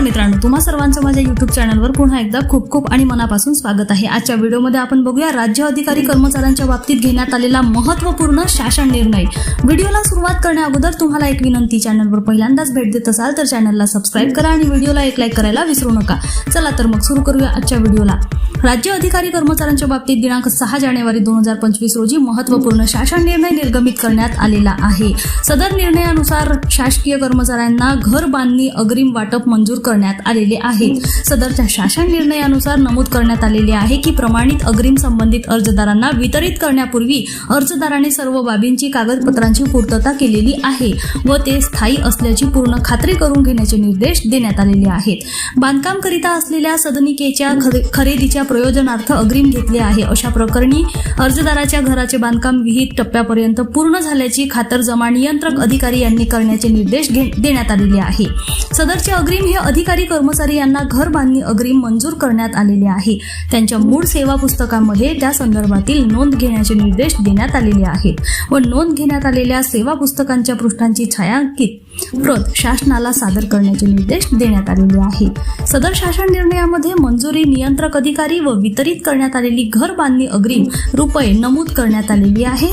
मित्रांनो तुम्हा सर्वांचं माझ्या युट्यूब चॅनलवर पुन्हा एकदा खूप खूप आणि मनापासून स्वागत आहे. आजच्या व्हिडिओमध्ये आपण बघूया राज्य अधिकारी कर्मचाऱ्यांच्या बाबतीत घेण्यात आलेला महत्त्वपूर्ण शासन निर्णय. व्हिडिओला सुरुवात करण्या अगोदर तुम्हाला एक विनंती चॅनलवर पहिल्यांदाच भेट देत असाल तर चॅनलला सबस्क्राईब करा आणि व्हिडिओला एक लाईक करायला विसरू नका. चला तर मग सुरू करूया आजच्या व्हिडिओला. राज्य अधिकारी कर्मचाऱ्यांच्या बाबतीत दिनांक सहा जानेवारी दोन हजार पंचवीस रोजी महत्त्वपूर्ण शासन निर्णय निर्गमित करण्यात आलेला आहे. सदर निर्णयानुसार शासकीय कर्मचाऱ्यांना घर बांधणी अग्रिम वाटप मंजूर करण्यात आलेले आहे. सदरच्या शासन निर्णयानुसार नमूद करण्यात आलेले आहे की प्रमाणित अग्रिम संबंधित अर्जदारांना वितरित करण्यापूर्वी अर्जदाराने सर्व बाबींची कागदपत्रांची पूर्तता केलेली आहे व ते स्थायी असल्याची पूर्ण खात्री करून घेण्याचे निर्देश देण्यात आलेले आहेत. बांधकाम करिता असलेल्या सदनिकेच्या खरे- खरेदीच्या प्रयोजनार्थ अग्रिम घेतले आहे. अशा प्रकरणी अर्जदाराच्या घराचे बांधकाम विहित टप्प्यापर्यंत पूर्ण झाल्याची खातरजमा नियंत्रक अधिकारी यांनी करण्याचे निर्देश देण्यात आलेले आहे. सदरचे अग्रिम हे अधिकारी कर्मचारी यांना घर बांधणी अग्रिम मंजूर करण्यात आलेले आहे. त्यांच्या मूळ सेवा पुस्तकामध्ये त्या संदर्भातील नोंद घेण्याचे निर्देश देण्यात आलेले आहेत व नोंद घेण्यात आलेल्या सेवा पुस्तकांच्या पृष्ठांची छायांकित प्रत शासनाला सादर करण्याचे निर्देश देण्यात आलेले आहे. सदर शासन निर्णयामध्ये मंजुरी नियंत्रक अधिकारी व वितरित करण्यात आलेली घर बांधणी अग्रिम रुपये नमूद करण्यात आलेली आहे.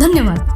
धन्यवाद.